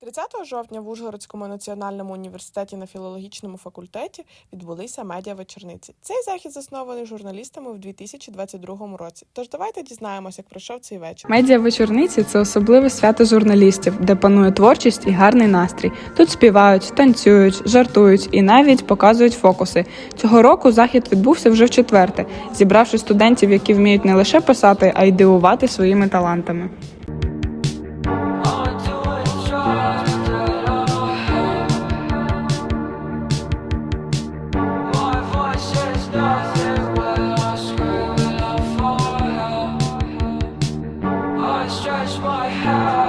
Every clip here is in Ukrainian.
30 жовтня в Ужгородському національному університеті на філологічному факультеті відбулися медіавечорниці. Цей захід заснований журналістами в 2022 році. Тож давайте дізнаємося, як пройшов цей вечір. Медіа вечорниці це особливе свято журналістів, де панує творчість і гарний настрій. Тут співають, танцюють, жартують і навіть показують фокуси. Цього року захід відбувся вже в четверте, зібравши студентів, які вміють не лише писати, а й дивувати своїми талантами. My up.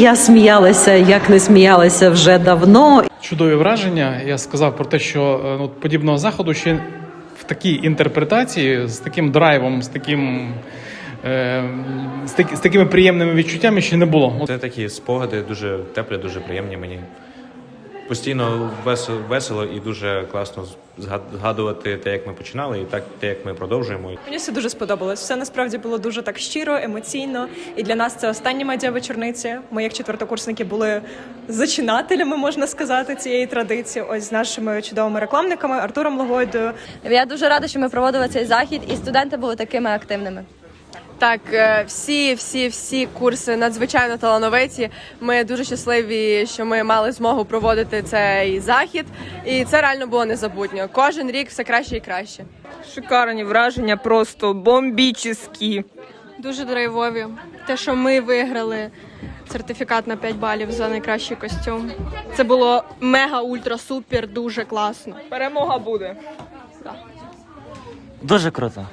Я сміялася, як не сміялася вже давно. Чудові враження. Я сказав про те, що е, ну, подібного заходу ще в такій інтерпретації, з таким драйвом, з таким. Е, З, таки- з такими приємними відчуттями ще не було. Це такі спогади дуже теплі, дуже приємні мені. Постійно весело, весело і дуже класно згад- згадувати те, як ми починали, і так те, як ми продовжуємо. Мені все дуже сподобалось. Все насправді було дуже так щиро, емоційно. І для нас це остання медіавечорниці. Ми, як четвертокурсники, були зачинателями, можна сказати, цієї традиції. Ось з нашими чудовими рекламниками Артуром Логойдою, Я дуже рада, що ми проводили цей захід, і студенти були такими активними. Так, е, всі, всі, всі курси надзвичайно талановиті. Ми дуже щасливі, що ми мали змогу проводити цей захід, і це реально було незабутньо. Кожен рік все краще і краще. Шикарні враження, просто бомбічні. Дуже драйвові. Те, що ми виграли сертифікат на 5 балів за найкращий костюм. Це було мега ультра супер, дуже класно. Перемога буде. Дуже круто.